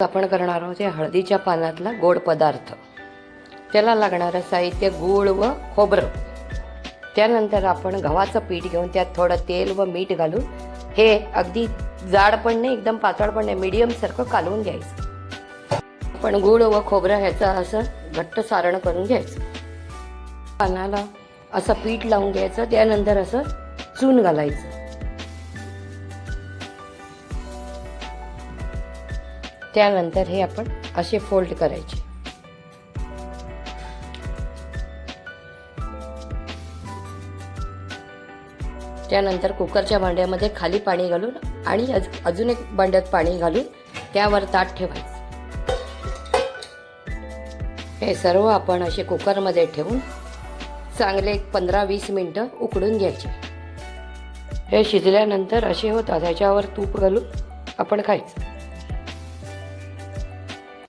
आपण करणार आहोत हे हळदीच्या पानातला गोड पदार्थ. त्याला लागणारं साहित्य गूळ व खोबरं. त्यानंतर आपण गव्हाचं पीठ घेऊन त्यात थोडं तेल व मीठ घालून हे अगदी जाड पण नाही एकदम पातळ पण नाही मिडियमसारखं कालवून घ्यायचं. आपण गूळ व खोबरं ह्याचं असं घट्ट सारण करून घ्यायचं. पानाला असं पीठ लावून घ्यायचं त्यानंतर असं चून घालायचं. त्यानंतर हे आपण असे फोल्ड करायचे. त्यानंतर कुकरच्या भांड्यामध्ये खाली पाणी घालून आणि अजून एक भांड्यात पाणी घालून त्यावर ताट ठेवायचं. हे सर्व आपण असे कुकरमध्ये ठेवून चांगले एक पंधरा वीस मिनटं उकडून घ्यायचे. हे शिजल्यानंतर असे होतात ह्याच्यावर तूप घालून आपण खायचं.